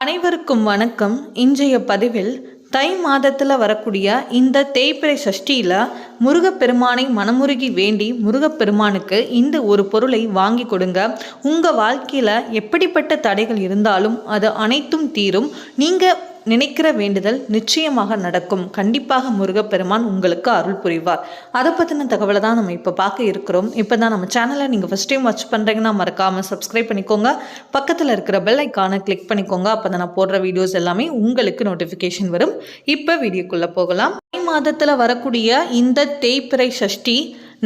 அனைவருக்கும் வணக்கம். இன்றைய பதிவில் தை மாதத்தில் வரக்கூடிய இந்த தேய்பிறை சஷ்டியில் முருகப்பெருமானை மனமுருகி வேண்டி முருகப்பெருமானுக்கு இந்த ஒரு பொருளை வாங்கி கொடுங்க. உங்கள் வாழ்க்கையில் எப்படிப்பட்ட தடைகள் இருந்தாலும் அது அனைத்தும் தீரும். நீங்கள் நினைக்கிற வேண்டுதல் நிச்சயமாக நடக்கும். கண்டிப்பாக முருகப்பெருமான் உங்களுக்கு அருள் புரிவார். அதை பற்றின தகவலை தான் நம்ம இப்போ பார்க்க இருக்கிறோம். இப்போ தான் நம்ம சேனலை நீங்கள் ஃபஸ்ட் டைம் வாட்ச் பண்ணுறீங்கன்னா மறக்காமல் சப்ஸ்கிரைப் பண்ணிக்கோங்க. பக்கத்தில் இருக்கிற பெல் ஐக்கானை கிளிக் பண்ணிக்கோங்க. அப்போ தான் நான் போடுற வீடியோஸ் எல்லாமே உங்களுக்கு நோட்டிஃபிகேஷன் வரும். இப்போ வீடியோக்குள்ளே போகலாம். மே மாதத்தில் வரக்கூடிய இந்த தேய்பிறை சஷ்டி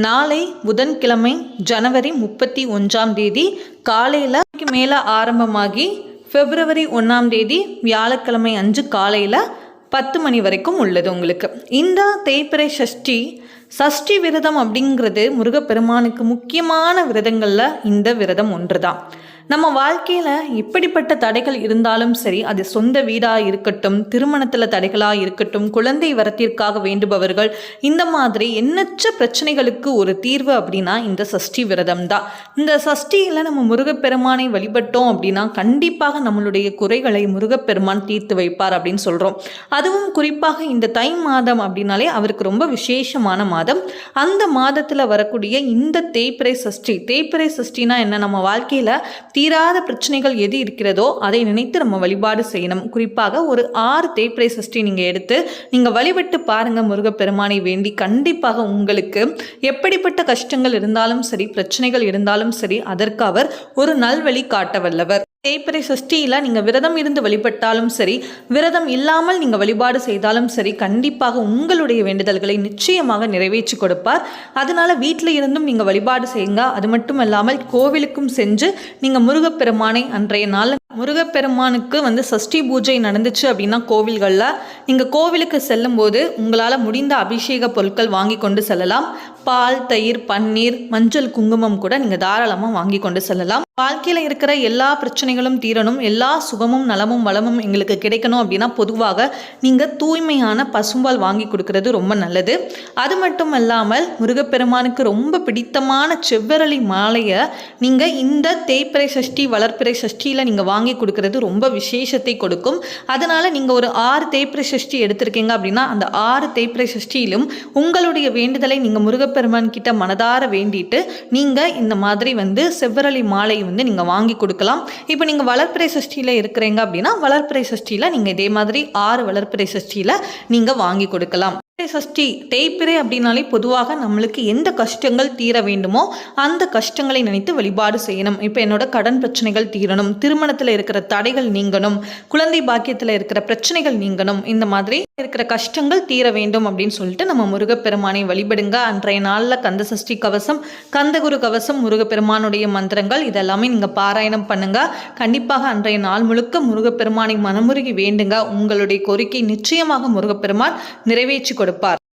நாளை புதன்கிழமை ஜனவரி முப்பத்தி ஒன்றாம் தேதி காலையில் மேலே ஆரம்பமாகி பிப்ரவரி ஒன்றாம் தேதி வியாழக்கிழமை அஞ்சு காலையில் பத்து மணி வரைக்கும் உள்ளது உங்களுக்கு. இந்த தேய்பிறை சஷ்டி சஷ்டி விரதம் அப்படிங்கிறது முருகப்பெருமானுக்கு முக்கியமான விரதங்களில் இந்த விரதம் ஒன்று தான் நம்ம வாழ்க்கையில் எப்படிப்பட்ட தடைகள் இருந்தாலும் சரி அது சொந்த வீடாக இருக்கட்டும் திருமணத்தில் தடைகளாக இருக்கட்டும் குழந்தை வரத்திற்காக வேண்டுபவர்கள் இந்த மாதிரி எண்ணற்ற பிரச்சனைகளுக்கு ஒரு தீர்வு அப்படின்னா இந்த சஷ்டி விரதம் தான். இந்த சஷ்டியில் நம்ம முருகப்பெருமானை வழிபட்டோம் அப்படின்னா கண்டிப்பாக நம்மளுடைய குறைகளை முருகப்பெருமான் தீர்த்து வைப்பார் அப்படின்னு சொல்கிறோம் அதுவும் குறிப்பாக இந்த தை மாதம் அப்படின்னாலே அவருக்கு ரொம்ப விசேஷமான மாதம். அந்த மாதத்தில் வரக்கூடிய இந்த தேய்பிறை சஷ்டி தேய்பிறை சஷ்டினா என்ன? நம்ம வாழ்க்கையில் தீராத பிரச்சனைகள் எது இருக்கிறதோ அதை நினைத்து நம்ம வழிபாடு செய்யணும். குறிப்பாக ஒரு ஆறு தேய்பிறை சஷ்டி நீங்கள் எடுத்து நீங்கள் வழிபட்டு பாருங்கள் முருகப்பெருமானை வேண்டி. கண்டிப்பாக உங்களுக்கு எப்படிப்பட்ட கஷ்டங்கள் இருந்தாலும் சரி பிரச்சனைகள் இருந்தாலும் சரி அதற்கு அவர் ஒரு நல்வழி காட்ட வல்லவர். தேய்பிறை சஷ்டியில் நீங்கள் விரதம் இருந்து வழிபட்டாலும் சரி விரதம் இல்லாமல் நீங்கள் வழிபாடு செய்தாலும் சரி கண்டிப்பாக உங்களுடைய வேண்டுதல்களை நிச்சயமாக நிறைவேற்றி கொடுப்பார். அதனால வீட்டில் இருந்தும் நீங்கள் வழிபாடு செய்யுங்க. அது மட்டும் இல்லாமல் கோவிலுக்கும் சென்று நீங்கள் முருகப்பெருமானை அன்றைய நாள் முருகப்பெருமானுக்கு வந்து சஷ்டி பூஜை நடந்துச்சு அப்படின்னா கோவில்களில். நீங்கள் கோவிலுக்கு செல்லும்போது உங்களால் முடிந்த அபிஷேக பொருட்கள் வாங்கி கொண்டு செல்லலாம். பால் தயிர் பன்னீர் மஞ்சள் குங்குமம் கூட நீங்கள் தாராளமாக வாங்கி கொண்டு செல்லலாம். வாழ்க்கையில் இருக்கிற எல்லா பிரச்சனைகளும் தீரணும். எல்லா சுகமும் நலமும் வளமும் எங்களுக்கு கிடைக்கணும் அப்படின்னா பொதுவாக நீங்கள் தூய்மையான பசும்பால் வாங்கி கொடுக்கறது ரொம்ப நல்லது. அது மட்டும் இல்லாமல் முருகப்பெருமானுக்கு ரொம்ப பிடித்தமான செவ்வரளி மாலையை நீங்கள் இந்த தேய்பிறை சஷ்டி வளர்ப்பிறை சஷ்டியில் நீங்கள் வாங்க வாங்கி கொடுக்கறது ரொம்ப விசேஷத்தை கொடுக்கும். அதனால் நீங்கள் ஒரு ஆறு தேய்பிரை சஷ்டி எடுத்திருக்கீங்க அப்படின்னா அந்த ஆறு தேய்பிரை சஷ்டியிலும் உங்களுடைய வேண்டுதலை நீங்கள் முருகப்பெருமான் கிட்ட மனதார வேண்டிட்டு நீங்கள் இந்த மாதிரி வந்து செவ்வரளி மாலை வந்து நீங்கள் வாங்கி கொடுக்கலாம். இப்போ நீங்கள் வளர்ப்பிறை சஷ்டியில் இருக்கிறீங்க அப்படின்னா வளர்ப்பிறை சஷ்டியில் நீங்கள் இதே மாதிரி ஆறு வளர்ப்பிறை சஷ்டியில் நீங்கள் வாங்கி கொடுக்கலாம். சஷ்டி தேய்பிறை அப்படின்னாலே பொதுவாக நம்மளுக்கு எந்த கஷ்டங்கள் தீர வேண்டுமோ அந்த கஷ்டங்களை நினைத்து வழிபாடு செய்யணும். இப்போ என்னோட கடன் பிரச்சனைகள் தீரணும் திருமணத்தில் இருக்கிற தடைகள் நீங்கணும் குழந்தை பாக்கியத்தில் இருக்கிற பிரச்சனைகள் நீங்கணும் இந்த மாதிரி இருக்கிற கஷ்டங்கள் தீர வேண்டும் அப்படின்னு சொல்லிட்டு நம்ம முருகப்பெருமானை வழிபடுங்க. அன்றைய நாளில் கந்த சஷ்டி கவசம் கந்தகுரு கவசம் முருகப்பெருமானுடைய மந்திரங்கள் இதெல்லாமே நீங்கள் பாராயணம் பண்ணுங்க. கண்டிப்பாக அன்றைய நாள் முழுக்க முருகப்பெருமானை மனமுருகி வேண்டுங்க. உங்களுடைய கோரிக்கை நிச்சயமாக முருகப்பெருமான் நிறைவேற்றி para.